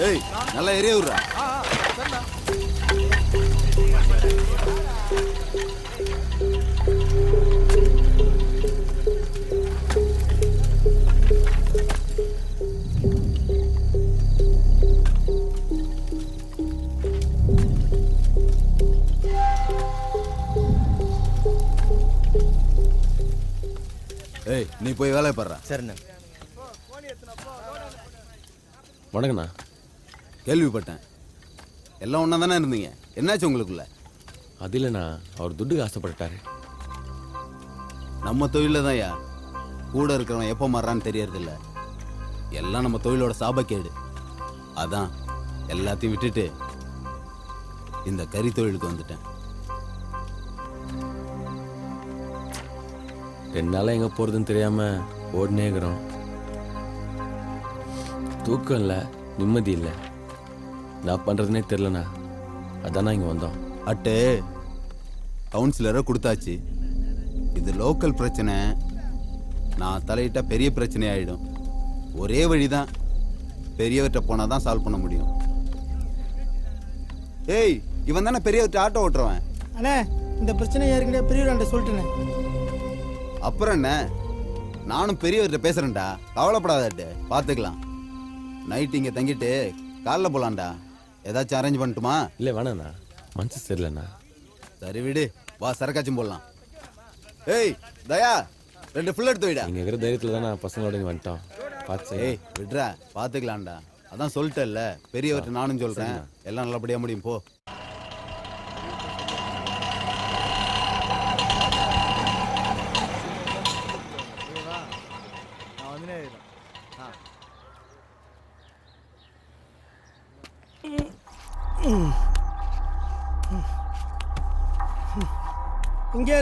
ஏய் நல்லா எரிய விடுறா. ஏய் நீ போய் வேலையை பாடுறா சரிண்ணே. வணக்கண்ணா கேள்விப்பட்டேன். எல்லாம் ஒன்றா தானே இருந்தீங்க? என்னாச்சு உங்களுக்குள்ள? அது இல்லைண்ணா அவர் துட்டுக்கு ஆசைப்பட்டுட்டாரு. நம்ம தொழில தான்யா கூட இருக்கிறவன் எப்போ மாறுறான்னு தெரியறதில்ல. எல்லாம் நம்ம தொழிலோட சாபக்கேடு. அதான் எல்லாத்தையும் விட்டுட்டு இந்த கறி தொழிலுக்கு வந்துட்டேன். ரெண்டு நாளாக எங்கே போகிறதுன்னு தெரியாமல் ஓடினே இருக்கிறோம். தூக்கம் இல்லை நிம்மதி இல்லை. நான் பண்ணுறதுனே தெரிலண்ணா அதான் இங்கே வந்தோம். அட்டு கவுன்சிலரை கொடுத்தாச்சு. இது லோக்கல் பிரச்சனை. நான் தலையிட்டா பெரிய பிரச்சனை ஆயிடும். ஒரே வழிதான். பெரியவர்கிட்ட போனால் தான் சால்வ் பண்ண முடியும். ஏய் இவன் தானே பெரியவர்கிட்ட ஆட்டோ ஓட்டுறவன்? அண்ணே இந்த பிரச்சனை ஏற்கனவே பெரியவராண்ட சொல்லிட்டேனே. அப்புறம் என்ன? நானும் பெரியவர்கிட்ட பேசுறேன்டா. கவலைப்படாதட்டு பார்த்துக்கலாம் நைட் இங்கே தங்கிட்டு காலைல போலாம்டா. ஏதாச்சும் அரேஞ்ச் பண்ணட்டுமா? இல்லை வேணாண்ணா மனசு சரியில்லைண்ணா. சரி விடு. வா சரக்காச்சும் போடலாம். ஏய் தயா ரெண்டு ஃபுல் எடுத்து வைடா. நீங்கள் இருக்கிற தைரியத்தில் தானே பசங்களோட இங்கே வந்துட்டோம். பார்த்து ஏய் விட்றா. பார்த்துக்கலாம்டா அதான் சொல்லிட்டேல்ல பெரியவர்கிட்ட நானும் சொல்றேன். எல்லாம் நல்லபடியா முடியும் போ.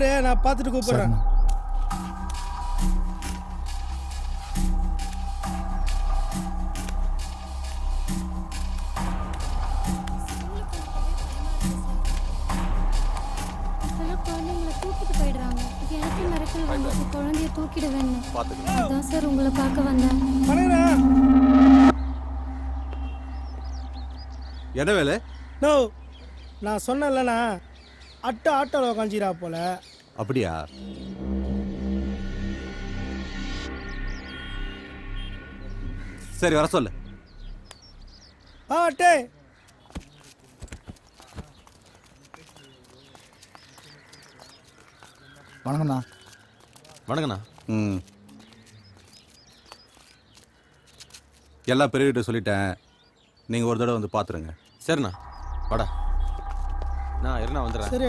இரு, நான் பார்த்துட்டு கூப்பிடுறேன். குழந்தைய தூக்கிடுவேன்னு அதான் சார் உங்களை பார்க்க வந்தேன். என்ன வேலை? நோ நான் சொன்னேன்லண்ணா அட்டை ஆட்டோவில் உக்காஞ்சிரா போல. அப்படியா? சரி வர சொல்லு. ஆ அட்டே வணக்கம்ண்ணா. வணக்கண்ணா ம். எல்லாம் பெரியகிட்ட சொல்லிட்டேன். நீங்கள் ஒரு தடவை வந்து பார்த்துருங்க சரிண்ணா வாடா. நான் இருண்ணா வந்துடுறேன். சரி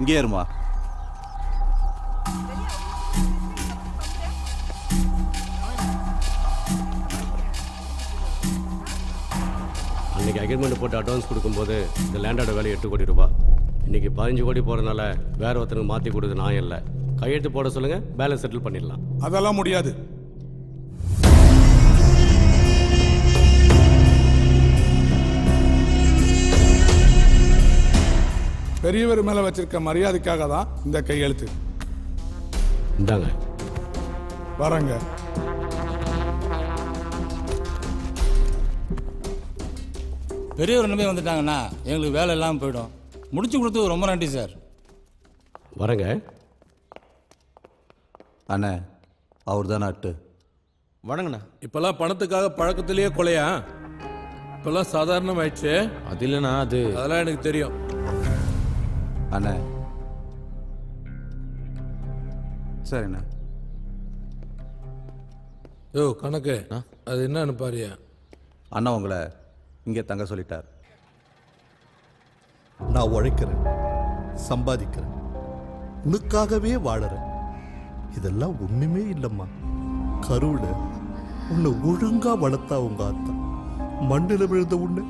இங்கேயே இருமா? அன்னைக்கு அக்ரிமெண்ட் போட்டு அட்வான்ஸ் கொடுக்கும்போது இந்த லேண்டோட வேலை எட்டு கோடி ரூபாய் இன்னைக்கு பதினஞ்சு கோடி போகிறனால வேற ஒருத்தருக்கு மாற்றி கொடுத்து நான் இல்லை. கையெழுத்து போட சொல்லுங்க பேலன்ஸ் செட்டில் பண்ணிடலாம். அதெல்லாம் முடியாது. பெரியவர் மேல வச்சிருக்க மரியாதைக்காக தான் இந்த கையெழுத்து இந்தாங்க. வரங்க. பெரியவர் நம்பி வந்துட்டாங்கன்னா எங்களுக்கு வேலை இல்லாமல் போயிடும். முடிச்சு கொடுத்தது ரொம்ப நன்றி சார். வரேங்க. அண்ணே அவர் தானே அட்டு. வணங்கண்ணா. இப்பெல்லாம் பணத்துக்காக பழக்கத்திலேயே கொலையா? இப்பெல்லாம் சாதாரணமாயிடுச்சு? அது இல்லைண்ணா அது அதெல்லாம் எனக்கு தெரியும். அண்ணே. சரிண்ணே. யோ கணக்கு. அது என்னன்னு பாரியா அண்ணா உங்களை இங்கே தங்க சொல்லிட்டார். நான் உழைக்கிறேன் சம்பாதிக்கிறேன் உனக்காகவே வாழறேன். இதெல்லாம் ஒண்ணுமே இல்லம்மா. கருவுல உன்னை ஒழுங்கா வளர்த்தா உங்க ஆத்தா மண்ணில் விழுந்த உன்னை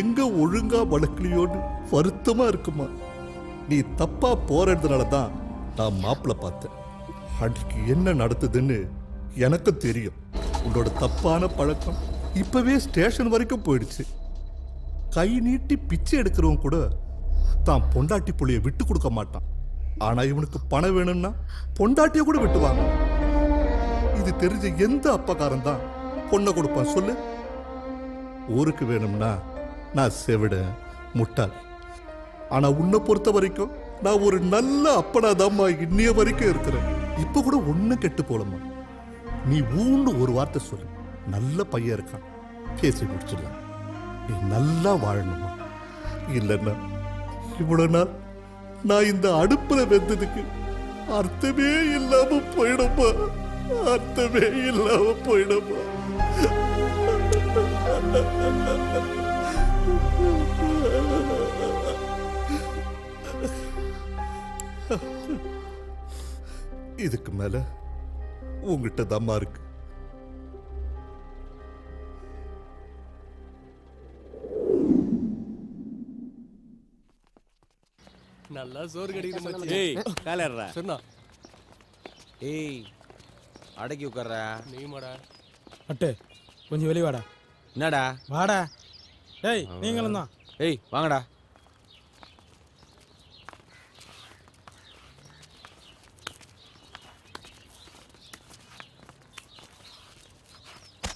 எங்க ஒழுங்கா வளர்க்கலையோன்னு வருத்தமா இருக்குமா? நீ தப்பா போறதுனால தான் நான் மாப்பிள பார்த்தேன். அன்றைக்கு என்ன நடத்துதுன்னு எனக்கு தெரியும். உன்னோட தப்பான பழக்கம் இப்பவே ஸ்டேஷன் வரைக்கும் போயிடுச்சு. கை நீட்டி பிச்சை எடுக்கிறவன் கூட தான் பொண்டாட்டி புள்ளியை விட்டு கொடுக்க மாட்டான். ஆனா இவனுக்கு பணம் வேணும்னா பொண்டாட்டிய கூட விட்டுவாங்க இது தெரிஞ்ச எந்த அப்பக்காரன் தான் பொண்ணை கொடுப்பான் சொல்லு? ஊருக்கு வேணும்னா நான் செவிட முட்டாள். ஆனா உன்னை பொறுத்த வரைக்கும் நான் ஒரு நல்ல அப்பனாதாம்மா இன்னைய வரைக்கும் இருக்கிறேன். இப்ப கூட ஒண்ணும் கெட்டு போலம்மா. நீ ஊன்னு ஒரு வார்த்தை சொல்லு. நல்ல பையன் இருக்கான். பேசி முடிச்சிடலாம். நீ நல்லா வாழணுமா இல்லைன்னா இவ்வளவு நாள் நான் இந்த அடுப்புல வெந்ததுக்கு அர்த்தமே இல்லாம போயிடுமா அர்த்தமே இல்லாம போயிடுமா இதுக்கு மேல உங்ககிட்ட தம்மா இருக்கு. நல்லா சோறு கிடைக்குது ஏய் காலேறா சொன்னா. ஏய் அடக்கி உட்கார்ற. நீ மாடா அட்டு கொஞ்சம் வெளியே வாடா. என்னடா? வாடா. டேய் நீங்களும் தான். ஏய் வாங்கடா.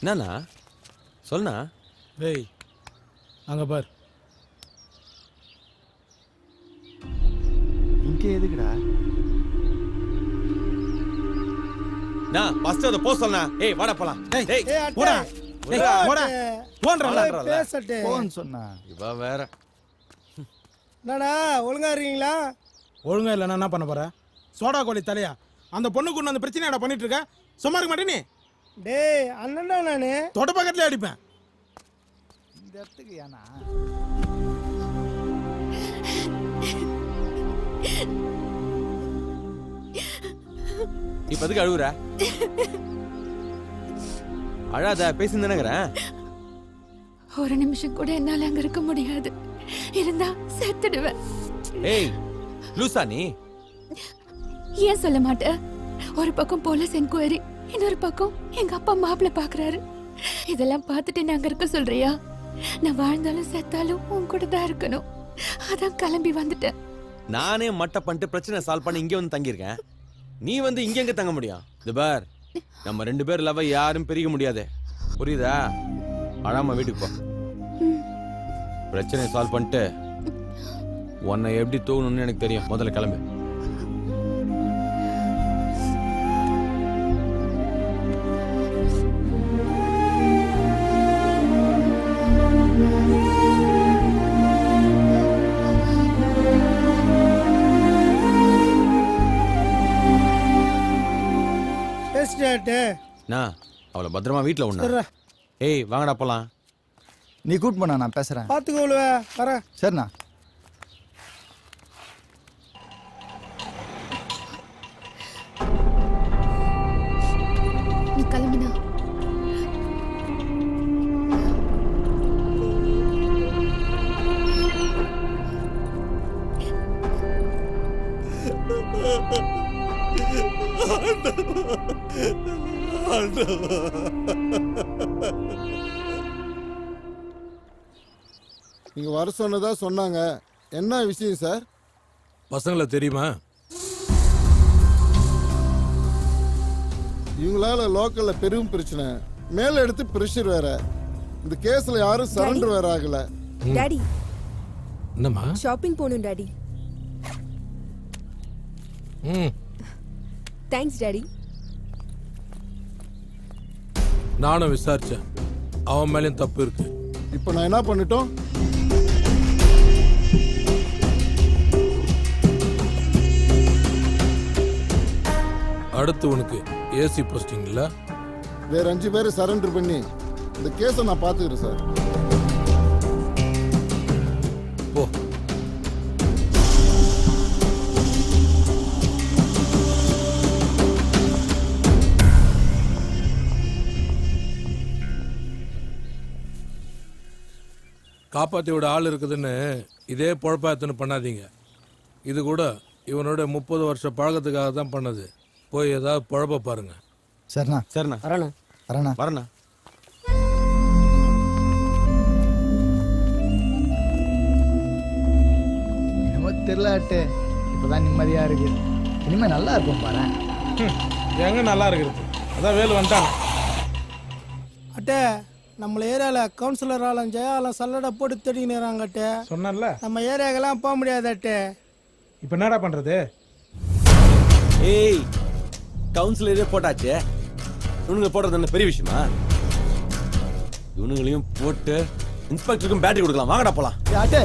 என்னண்ணா? சொல்லுண்ணா டேய் அங்கே பார். இங்கே எதுக்குடா? நான் ஃபர்ஸ்ட் அதை போஸ்ட் சொன்னா ஏய் வாடா போலாம். டேய் டேய் ஏய் போடா. டேய் போடா போன்றல பேசட்டே. போன்னு சொன்னா. இவ வேற. என்னடா ஒழுங்கா இருக்கீங்களா? ஒழுங்கா இல்லைன்னா என்ன பண்ண போற? சோடா கோழி தலையா? அந்த பொண்ணு கொண்டு அந்த பிரச்சனையாடா பண்ணிட்டு இருக்க? சும்மா இருக்க மாட்டே நீ. டேய் அண்ணன்டா நானு. தொட பக்கத்துல அடிப்பேன். இந்த இடத்துக்கு ஏன்னா? இப்ப எதுக்கு அழுகுற அழாத பேசி தானேங்கிறேன் ஒரு நிமிஷம் கூட என்னால அங்க இருக்க முடியாது. இருந்தா செத்துடுவேன். ஏய் லூசா நீ? ஏன் சொல்ல மாட்ட? ஒரு பக்கம் போலீஸ் என்கொயரி இன்னொரு பக்கம் எங்க அப்பா மாப்பிள்ள பாக்குறாரு. இதெல்லாம் பார்த்துட்டு நான் அங்க இருக்க சொல்றியா? நான் வாழ்ந்தாலும் செத்தாலும் உன் கூட தான் இருக்கணும். அதான் கிளம்பி வந்துட்டேன். நானே மட்டை பண்ணிட்டு பிரச்சனை சால்வ் பண்ணி இங்க வந்து தங்கியிருக்கேன். நீ வந்து இங்க எங்க தங்க முடியும்? இது பார் நம்ம ரெண்டு பேர் லவ் யாரும் பிரிக்க முடியாது. புரியுதா? அழாம வீட்டுக்கு போ. பிரச்சனையை சால்வ் பண்ணிட்டு உன்னை எப்படி தூங்கணும்னு எனக்கு தெரியும். முதல்ல கிளம்பு. பேசிட்டாட்டு நான் அவளை பத்திரமா வீட்டில் ஒண்ணா சரிடா. ஏய் வாங்கடா போலாம். நீ கூட்டு போனா நான் பேசுறேன். பார்த்துக்கோளுவ வரேன் சரிண்ணா. நீ கிளம்பினா நீங்க வர சொன்னதா சொன்னாங்க. என்ன விஷயம் சார்? பசங்களை தெரியுமா? இவங்களால லோக்கல்ல பெரும் பிரச்சனை. மேல எடுத்து பிரஷர் வேற. இந்த கேஸ்ல யாரும் சரண்டர் வேற ஆகல. டாடி என்னம்மா? ஷாப்பிங் போகணும் டாடி ம். தேங்க்ஸ் டாடி நானும் விசாரிச்சேன். அவன் மேலேயும் தப்பு இருக்கு. இப்போ நான் என்ன பண்ணிட்டோம்? அடுத்து உனக்கு ஏசி போஸ்டிங் இல்ல? வேற அஞ்சு பேரை சரண்டர் பண்ணி இந்த கேஸை நான் பார்த்துக்கிறேன் சார். காப்பாத்தி விட ஆள் இருக்குதுன்னு இதே பொழப்பாத்தனை பண்ணாதீங்க. இது கூட இவனோட முப்பது வருஷ பழக்கத்துக்காக தான் பண்ணது. போய் ஏதாவது பொழப்ப பாருங்க. சரிண்ணா. சரிண்ணா. வரணும். வரேண்ணா வரேண்ணா. என்னமோ தெரிலாட்டு இப்போதான் நிம்மதியா இருக்கு. இனிமே நல்லா இருக்கும் பாரு. எங்க நல்லா இருக்கிறது அதான் வேலு வந்துட்டான். அட்டே. நம்மள ஏரியாவில் கவுன்சிலர் ஆளும் ஜெயாலம் சல்லடை போட்டு தேடிக்கிறாங்கட்டே சொன்னல நம்ம ஏரியாக்கெல்லாம் போக முடியாதட்டே. இப்போ என்னடா பண்ணுறது ஏய் கவுன்சிலரே போட்டாச்சே. இவனுங்க போடுறது என்ன பெரிய விஷயமா? இவனுங்களையும் போட்டு இன்ஸ்பெக்டருக்கும் பேட்டரி கொடுக்கலாம். வாங்கடா போலாம். யாட்டே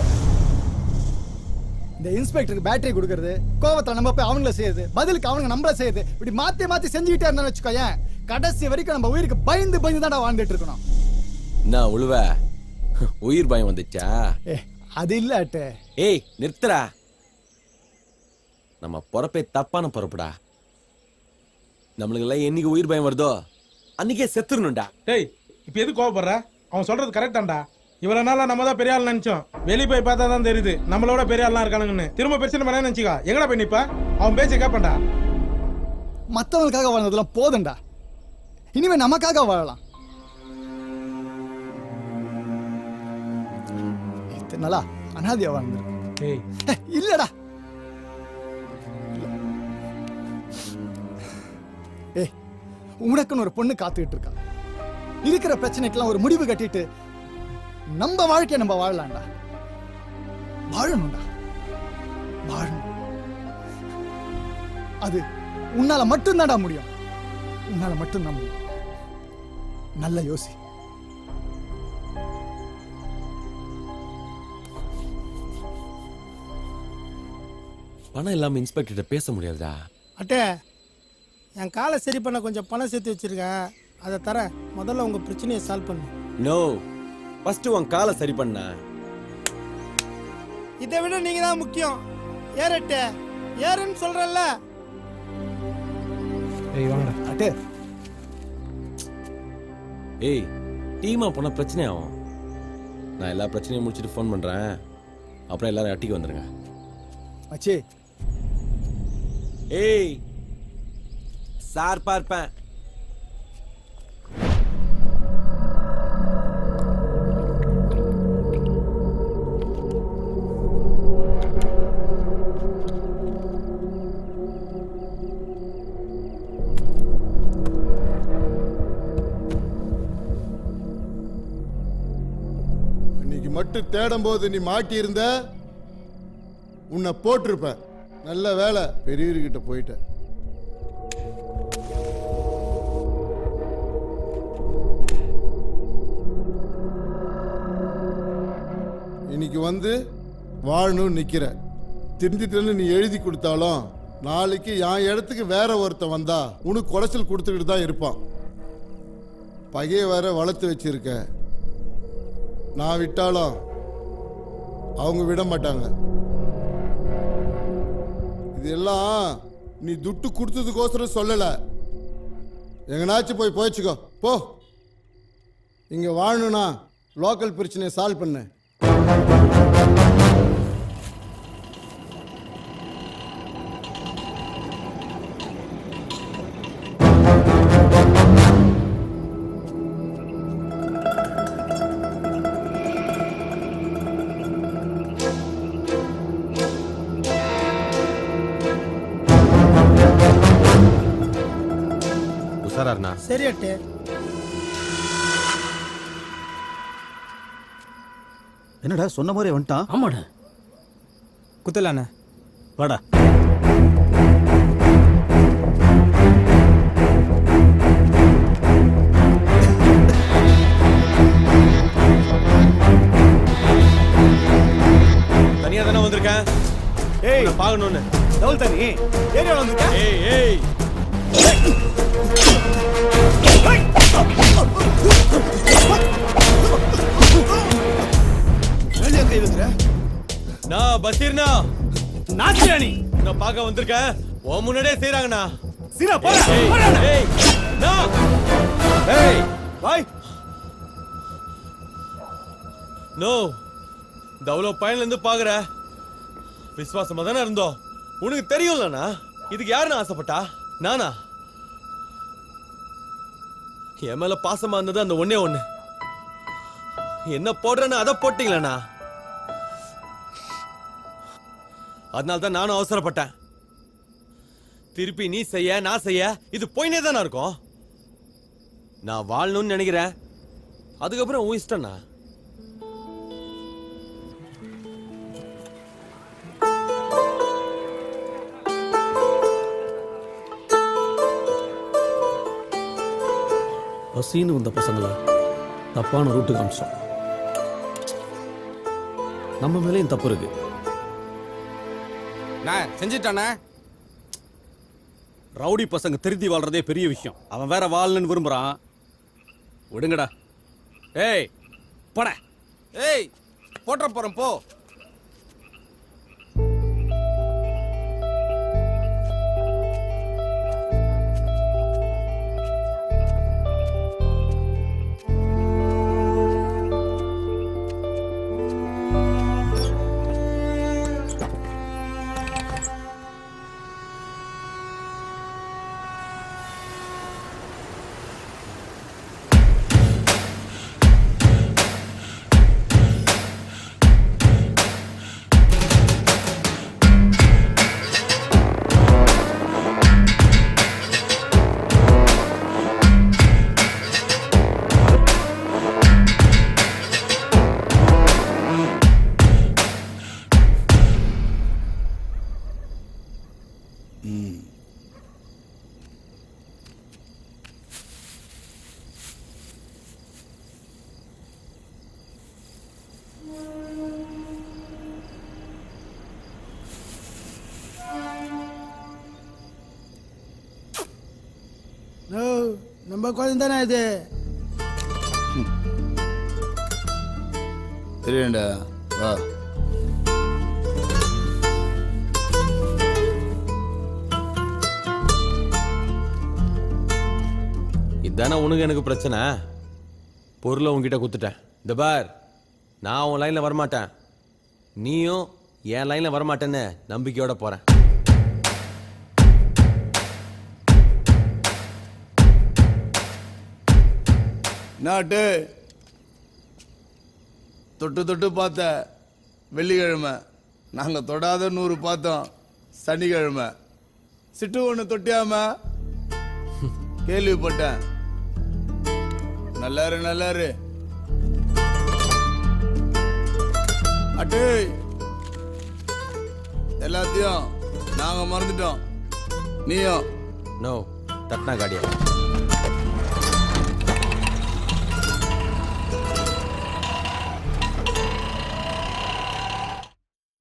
இந்த இன்ஸ்பெக்டருக்கு பேட்டரி கொடுக்கறது கோவத்தில் நம்ம போய் அவங்கள செய்யுது பதிலுக்கு அவனுங்க நம்மள செய்யுது இப்படி மாத்தி மாத்தி செஞ்சுக்கிட்டே இருந்தான்னு வச்சுக்கோயேன் கடைசி வரைக்கும் நம்ம உயிருக்கு பயந்து பயந்து தான்டா வாழ்ந்துட்டு இருக்கணும். என்ன உழுவ? உயிர் பயம் வந்துச்சா? ஏ அது இல்ல அட்டே. ஏய் நிறுத்துறா நம்ம பொறப்பே தப்பான பொறப்புடா. நம்மளுக்கு எல்லாம் என்னைக்கு உயிர் பயம் வருதோ அன்னைக்கே செத்துறணும்டா டேய் இப்போ எது கோவப்படுற? அவன் சொல்றது கரெக்டாண்டா இவ்வளவு நாளா நம்ம தான் பெரிய ஆள் நினைச்சோம். வெளியே போய் பார்த்தா தான் தெரியுது. நம்மளோட பெரிய ஆள்லாம் இருக்கானுங்கன்னு. திரும்ப பிரச்சனை பண்ண நினைச்சுக்கா. எங்கடா போய் நிப்ப? அவன் பேச்ச கேப்பண்டா மத்தவங்களுக்காக வாழ்ந்ததெல்லாம் போதும்டா. இனிமே நமக்காக வாழலாம். நாளா அனாதையா ஏ, இல்லடா. ஏ உனக்குன்னு ஒரு பொண்ணு காத்துக்கிட்டு இருக்கா. இருக்கிற பிரச்சனைக்கெல்லாம் ஒரு முடிவு கட்டிட்டு நம்ம வாழ்க்கைய நம்ம வாழலாம்டா. வாழணும்டா. வாழணும். அது உன்னால மட்டும்தான்டா முடியும். உன்னால மட்டும்தான் முடியும். நல்ல யோசி. பணம் இல்லாம இன்ஸ்பெக்டர்கிட்ட பேச முடியாதுடா. அட்டே என் காலை சரி பண்ண கொஞ்சம் பணம் சேர்த்து வச்சிருக்கேன். அதை தரேன். முதல்ல உங்க பிரச்சனையை சால்வ் பண்ணு. நோ ஃபர்ஸ்ட் உன் காலை சரி பண்ண. இதை விட நீங்க தான் முக்கியம். ஏறட்டே ஏறுன்னு சொல்றல்ல. அட்டே. ஏய் டீமா போன பிரச்சனை ஆகும். நான் எல்லா பிரச்சனையும் முடிச்சுட்டு ஃபோன் பண்றேன். அப்புறம் எல்லாரும் அட்டிக்கு வந்துருங்க. மச்சி ஏய் சார் பார்ப்பேன். இன்னைக்கு மட்டும் தேடும் போது நீ மாட்டியிருந்த உன்னை போட்டிருப்ப நல்ல வேலை. பெரியவர்கிட்ட போயிட்டேன். இன்னைக்கு வந்து வாழணும்னு நிற்கிற திருந்திட்டேன்னு நீ எழுதி கொடுத்தாலும் நாளைக்கு என் இடத்துக்கு வேற ஒருத்தன் வந்தா உனக்கு குடைச்சல் கொடுத்துக்கிட்டு தான் இருப்பான். பகையை வேற வளர்த்து வச்சிருக்க. நான் விட்டாலும் அவங்க விட மாட்டாங்க. இதெல்லாம் நீ துட்டு கொடுத்ததுக்கோசரம் சொல்லல. எங்கனாச்சும் போய் போயிச்சுக்கோ. போ. இங்க வாழணும்னா லோக்கல் பிரச்சனையை சால்வ் பண்ணு. சரி அட்டே என்னடா சொன்ன மாதிரி வந்துட்டான்? ஆமாண்ணே குத்தலாண்ணே. வாடா. பார்க்க வந்திருக்கேன். உன் முன்னாடியே செய்றாங்கண்ணா. சீரா போடா ஏய் ஏய் பாய் நோ இந்த அவ்வளோ பயன்ல இருந்து பாக்குற விசுவாசமா தானே இருந்தோம். உனக்கு தெரியும்லண்ணா. இதுக்கு யாருன்னு ஆசைப்பட்டா? நானா? என் மேல பாசமா இருந்தது அந்த ஒண்ணே ஒண்ணு. என்ன போடுறேன்னு அதை போட்டீங்களண்ணா? அதனால தான் நானும் அவசரப்பட்டேன். திருப்பி நீ செய்ய நான் செய்ய இது போயினே தானே இருக்கும். நான் வாழணும்னு நினைக்கிறேன். அதுக்கப்புறம் உன் இஷ்டம்ண்ணா பசின்னு வந்த பசங்களை தப்பான ரூட்டு காமிச்சோம் நம்ம மேலேயும் தப்பு இருக்குது இருக்கு செஞ்சுட்டானே. ரவுடி பசங்க திருத்தி வாழ்றதே பெரிய விஷயம். அவன் வேற வாழணும்னு விரும்புறான். விடுங்கடா. ஏய் போட. ஏய் போட்ட போறேன் போ. நம்ம குழந்தை தானே இது தெரியண்டா வா. இதானே உனக்கு எனக்கு பிரச்சனை? பொருளை உன்கிட்ட குத்துட்டேன் இந்த பார் நான் உன் லைன்ல வரமாட்டேன். நீயும் என் லைன்ல வரமாட்டேன்னு நம்பிக்கையோட போறேன். நாட்டு. தொட்டு தொட்டு பார்த்த வெள்ளிக்கிழமை. நாங்கள் தொடாத நூறு பார்த்தோம். சனிக்கிழமை. சிட்டு ஒன்று தொட்டியாம கேள்விப்பட்டேன். நல்லாரு நல்லாரு. அட்டே. எல்லாத்தையும் நாங்கள் மறந்துட்டோம். நீயும்? நோ தட்னா காடியா